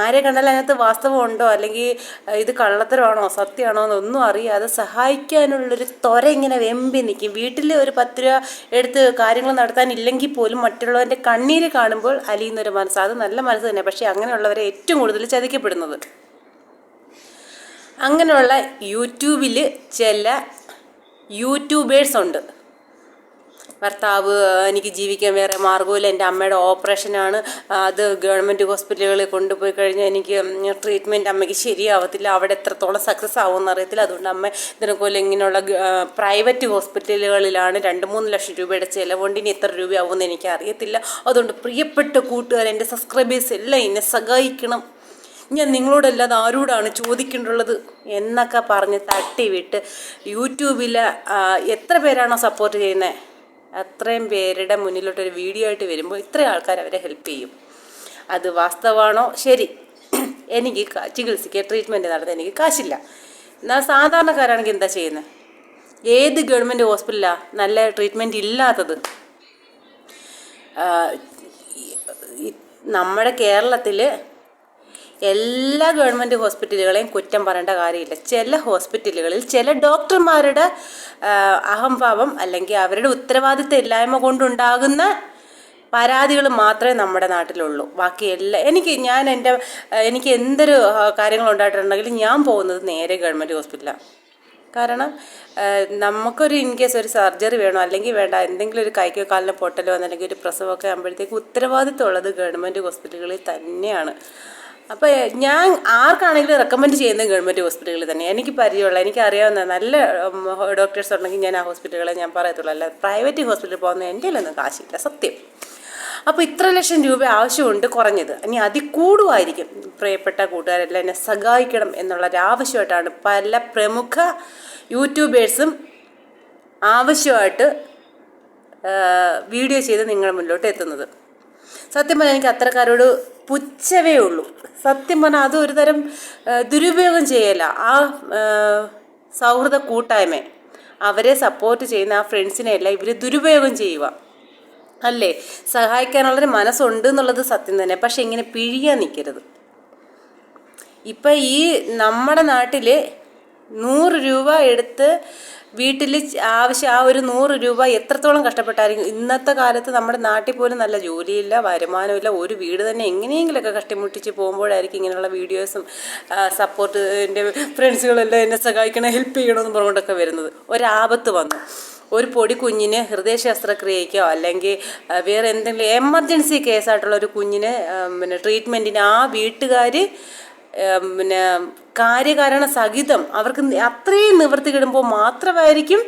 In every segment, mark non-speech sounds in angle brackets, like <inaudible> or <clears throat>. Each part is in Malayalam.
ആരെ കണ്ടാലും അതിനകത്ത് വാസ്തവം ഉണ്ടോ? അല്ലെങ്കിൽ ഇത് കള്ളത്തരമാണോ? സത്യമാണോ എന്നൊന്നും അറിയാതെ സഹായിക്കാനുള്ളൊരു ത്വര ഇങ്ങനെ വെമ്പി നിൽക്കും. വീട്ടിൽ ഒരു പത്ത് രൂപ എടുത്ത് കാര്യങ്ങൾ നടത്താനില്ലെങ്കിൽ പോലും മറ്റുള്ളവന്റെ കണ്ണീര് കാണുമ്പോൾ അലിയുന്നൊരു മനസ്സ്. അത് നല്ല മനസ്സ് തന്നെ പക്ഷേ അങ്ങനെയുള്ളവരെ ഏറ്റവും കൂടുതൽ ചതിക്കപ്പെടുന്നത്. അങ്ങനെയുള്ള യൂട്യൂബിൽ ചില യൂട്യൂബേഴ്സ് ഉണ്ട്. ഭർത്താവ് എനിക്ക് ജീവിക്കാൻ വേറെ മാർഗമില്ല എന്റെ അമ്മയുടെ ഓപ്പറേഷനാണ്. അത് ഗവൺമെന്റ് ഹോസ്പിറ്റലുകളിൽ കൊണ്ടുപോയി കഴിഞ്ഞാൽ എനിക്ക് ട്രീറ്റ്മെന്റ് അമ്മയ്ക്ക് ശരിയാവത്തില്ല. അവിടെ എത്രത്തോളം സക്സസ് ആവുമെന്ന് അറിയത്തില്ല. അതുകൊണ്ട് അമ്മ ഇതിനെപ്പോലെ ഇങ്ങനെയുള്ള പ്രൈവറ്റ് ഹോസ്പിറ്റലുകളിലാണ് രണ്ട് മൂന്ന് ലക്ഷം രൂപയുടെ ചിലവുകൊണ്ട് ഇനി എത്ര രൂപയാവുമെന്ന് എനിക്ക് അറിയത്തില്ല അതുകൊണ്ട് പ്രിയപ്പെട്ട കൂട്ടുകാർ എന്റെ സബ്സ്ക്രൈബേഴ്സ് എല്ലാം എന്നെ സഹായിക്കണം. ഞാൻ നിങ്ങളോടല്ലാതെ ആരോടാണ് ചോദിക്കേണ്ടുള്ളത് എന്നൊക്കെ പറഞ്ഞ് തട്ടി വിട്ട് യൂട്യൂബിൽ എത്ര പേരാണോ സപ്പോർട്ട് ചെയ്യുന്നത് അത്രയും പേരുടെ മുന്നിലോട്ടൊരു വീഡിയോ ആയിട്ട് വരുമ്പോൾ ഇത്രയും ആൾക്കാർ അവരെ ഹെൽപ്പ് ചെയ്യും. അത് വാസ്തവമാണോ ശരി. <clears throat> എനിക്ക് ക- ചികിത്സയ്ക്ക് ട്രീറ്റ്മെന്റ് നടത്താൻ എനിക്ക് കാശില്ല. എന്നാൽ സാധാരണക്കാരാണെങ്കിൽ എന്താ ചെയ്യുന്നത് ഏത് ഗവൺമെന്റ് ഹോസ്പിറ്റലാണ് നല്ല ട്രീറ്റ്മെന്റ് ഇല്ലാത്തത്? നമ്മുടെ കേരളത്തിൽ എല്ലാ ഗവൺമെന്റ് ഹോസ്പിറ്റലുകളെയും കുറ്റം പറയേണ്ട കാര്യമില്ല. ചില ഹോസ്പിറ്റലുകളിൽ ചില ഡോക്ടർമാരുടെ അഹംഭാവം അല്ലെങ്കിൽ അവരുടെ ഉത്തരവാദിത്ത ഇല്ലായ്മ കൊണ്ടുണ്ടാകുന്ന പരാതികൾ മാത്രമേ നമ്മുടെ നാട്ടിലുള്ളൂ. ബാക്കി എല്ലാ എനിക്ക് ഞാൻ എന്റെ എനിക്ക് എന്തൊരു ഉണ്ടായിട്ടുണ്ടെങ്കിലും ഞാൻ പോകുന്നത് നേരെ ഗവൺമെന്റ് ഹോസ്പിറ്റലാണ് കാരണം നമുക്കൊരു ഇൻ കേസ് ഒരു സർജറി വേണോ അല്ലെങ്കിൽ വേണ്ട എന്തെങ്കിലും ഒരു കൈക്കോ കാലിന് പൊട്ടലോ അല്ലെങ്കിൽ ഒരു പ്രസവമൊക്കെ ആകുമ്പോഴത്തേക്ക് ഉത്തരവാദിത്തമുള്ളത് ഗവൺമെന്റ് ഹോസ്പിറ്റലുകളിൽ തന്നെയാണ്. അപ്പോൾ ഞാൻ ആർക്കാണെങ്കിലും റെക്കമെൻഡ് ചെയ്യുന്ന ഗവൺമെന്റ് ഹോസ്പിറ്റലുകൾ തന്നെ. എനിക്ക് പരിചയമുള്ള എനിക്ക് അറിയാവുന്ന നല്ല ഡോക്ടേഴ്സ് ഉണ്ടെങ്കിൽ ഞാൻ ആ ഹോസ്പിറ്റലുകളെ ഞാൻ പറയത്തുള്ളൂ. അല്ല പ്രൈവറ്റ് ഹോസ്പിറ്റലിൽ പോകുന്ന എന്റെ ഒന്നും കാശില്ല സത്യം. അപ്പോൾ ഇത്ര ലക്ഷം രൂപ ആവശ്യമുണ്ട് കുറഞ്ഞത്. ഇനി അതിൽ കൂടുമായിരിക്കും. പ്രിയപ്പെട്ട കൂട്ടുകാരെല്ലാം എന്നെ സഹായിക്കണം എന്നുള്ള ആവശ്യമായിട്ടാണ് പല പ്രമുഖ യൂട്യൂബേഴ്സും ആവശ്യമായിട്ട് വീഡിയോ ചെയ്ത് നിങ്ങളുടെ മുന്നിലോട്ട് എത്തുന്നത്. സത്യം പറഞ്ഞാൽ എനിക്ക് അത്തരക്കാരോട് പുച്ഛവേ ഉള്ളൂ. സത്യം പറഞ്ഞാൽ അത് ഒരു തരം ദുരുപയോഗം ചെയ്യല. ആ സൗഹൃദ കൂട്ടായ്മ. അവരെ സപ്പോർട്ട് ചെയ്യുന്ന ആ ഫ്രണ്ട്സിനെ അല്ല ഇവർ ദുരുപയോഗം ചെയ്യുക അല്ലേ? സഹായിക്കാനുള്ളൊരു മനസ്സുണ്ട് എന്നുള്ളത് സത്യം തന്നെ. പക്ഷെ ഇങ്ങനെ പിഴിയാൻ നിൽക്കരുത് ഇപ്പം ഈ നമ്മുടെ നാട്ടിൽ നൂറ് രൂപ എടുത്ത് വീട്ടിൽ ആവശ്യം ആ ഒരു നൂറ് രൂപ എത്രത്തോളം കഷ്ടപ്പെട്ടായിരിക്കും ഇന്നത്തെ കാലത്ത് നമ്മുടെ നാട്ടിൽ പോലും നല്ല ജോലിയില്ല വരുമാനമില്ല ഒരു വീട് തന്നെ എങ്ങനെയെങ്കിലുമൊക്കെ കഷ്ടിമുട്ടിച്ച് പോകുമ്പോഴായിരിക്കും ഇങ്ങനെയുള്ള വീഡിയോസും സപ്പോർട്ട് എന്റെ ഫ്രണ്ട്സുകളെല്ലാം എന്നെ സഹായിക്കണം ഹെൽപ്പ് ചെയ്യണമെന്ന് പറഞ്ഞുകൊണ്ടൊക്കെ വരുന്നത്. ഒരാപത്ത് വന്നു. ഒരു പൊടി കുഞ്ഞിന് ഹൃദയ ശസ്ത്രക്രിയയ്ക്കോ അല്ലെങ്കിൽ വേറെ എന്തെങ്കിലും എമർജൻസി കേസായിട്ടുള്ള ഒരു കുഞ്ഞിന് പിന്നെ ട്രീറ്റ്മെന്റിന് ആ വീട്ടുകാർ പിന്നെ കാര്യകാരണ സഹിതം അവർക്ക് അത്രയും നിവൃത്തി കിടുമ്പോൾ മാത്രമായിരിക്കും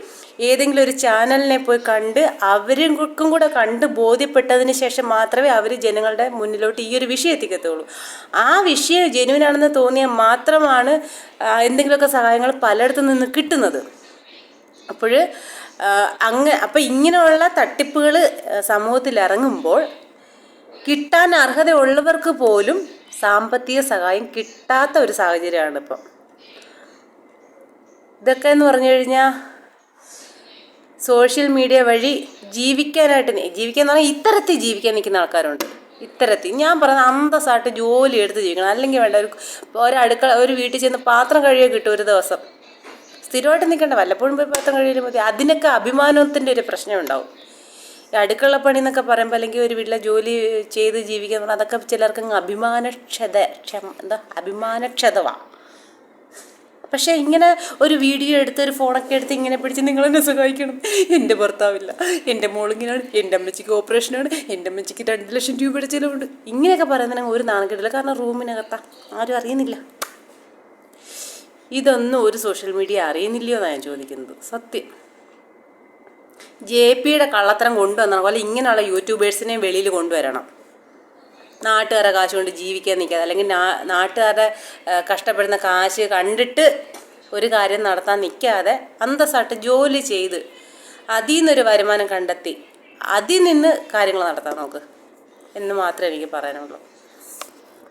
ഏതെങ്കിലും ഒരു ചാനലിനെ പോയി കണ്ട് അവർക്കും കൂടെ കണ്ട് ബോധ്യപ്പെട്ടതിന് ശേഷം മാത്രമേ അവർ ജനങ്ങളുടെ മുന്നിലോട്ട് ഈ ഒരു വിഷയം എത്തിക്കത്തുള്ളൂ. ആ വിഷയം ജെനുവിനാണെന്ന് തോന്നിയാൽ മാത്രമാണ് എന്തെങ്കിലുമൊക്കെ സഹായങ്ങൾ പലയിടത്തു നിന്ന് കിട്ടുന്നത്. അപ്പോൾ അങ്ങ് അപ്പം ഇങ്ങനെയുള്ള തട്ടിപ്പുകൾ സമൂഹത്തിൽ ഇറങ്ങുമ്പോൾ കിട്ടാൻ അർഹതയുള്ളവർക്ക് പോലും സാമ്പത്തിക സഹായം കിട്ടാത്ത ഒരു സാഹചര്യമാണ് ഇപ്പം. ഇതൊക്കെ എന്ന് പറഞ്ഞു കഴിഞ്ഞാൽ സോഷ്യൽ മീഡിയ വഴി ജീവിക്കാനായിട്ട് ജീവിക്കാൻ എന്ന് പറഞ്ഞാൽ ഇത്തരത്തിൽ ജീവിക്കാൻ നിൽക്കുന്ന ആൾക്കാരുണ്ട്. ഇത്തരത്തിൽ. ഞാൻ പറഞ്ഞ അന്തസ്സായിട്ട് ജോലി എടുത്ത് ജീവിക്കണം. അല്ലെങ്കിൽ വേണ്ട ഒരു ഒരടുക്കള ഒരു വീട്ടിൽ ചെന്ന് പാത്രം കഴുകിയ കിട്ടും ഒരു ദിവസം. സ്ഥിരമായിട്ട് നിൽക്കേണ്ട വല്ലപ്പോഴും പോയി പാത്രം കഴുകിയാലും മതി. അതിനൊക്കെ അഭിമാനത്തിന്റെ ഒരു പ്രശ്നം ഉണ്ടാവും. ഈ അടുക്കള പണി എന്നൊക്കെ പറയുമ്പോൾ അല്ലെങ്കിൽ ഒരു വീട്ടിലെ ജോലി ചെയ്ത് ജീവിക്കുക എന്ന് പറഞ്ഞാൽ അതൊക്കെ ചിലർക്ക് അഭിമാനക്ഷത ക്ഷമ എന്താ? അഭിമാനക്ഷതമാണ് പക്ഷേ ഇങ്ങനെ ഒരു വീഡിയോ എടുത്ത് ഒരു ഫോണൊക്കെ എടുത്ത് ഇങ്ങനെ പിടിച്ച് നിങ്ങളെന്നെ സഹായിക്കണം. എന്റെ ഭർത്താവില്ല എന്റെ മോളിങ്ങനാണ് എന്റെ അമ്മച്ചിക്ക് ഓപ്പറേഷനാണ് എന്റെ അമ്മച്ചിക്ക് രണ്ട് ലക്ഷം രൂപയുടെ ചിലവുണ്ട്. ഇങ്ങനെയൊക്കെ പറയുന്നതിന് ഒരു നാണം കിട്ടില്ല കാരണം റൂമിനകത്താ. ആരും അറിയുന്നില്ല. ഇതൊന്നും ഒരു സോഷ്യൽ മീഡിയ അറിയുന്നില്ലയോ എന്നാണ് ഞാൻ ചോദിക്കുന്നത്. സത്യം. ജെ പിയുടെ കള്ളത്തരം കൊണ്ടുവന്ന പോലെ ഇങ്ങനെയുള്ള യൂട്യൂബേഴ്സിനെയും വെളിയിൽ കൊണ്ടുവരണം. നാട്ടുകാരെ കാശ് കൊണ്ട് ജീവിക്കാൻ നിൽക്കാതെ അല്ലെങ്കിൽ നാട്ടുകാരുടെ കഷ്ടപ്പെടുന്ന കാശ് കണ്ടിട്ട് ഒരു കാര്യം നടത്താൻ നിൽക്കാതെ അന്തസ്സായിട്ട് ജോലി ചെയ്ത് അതിൽ നിന്നൊരു വരുമാനം കണ്ടെത്തി അതിൽ നിന്ന് കാര്യങ്ങൾ നടത്താം നമുക്ക് എന്ന് മാത്രമേ എനിക്ക് പറയാനുള്ളൂ.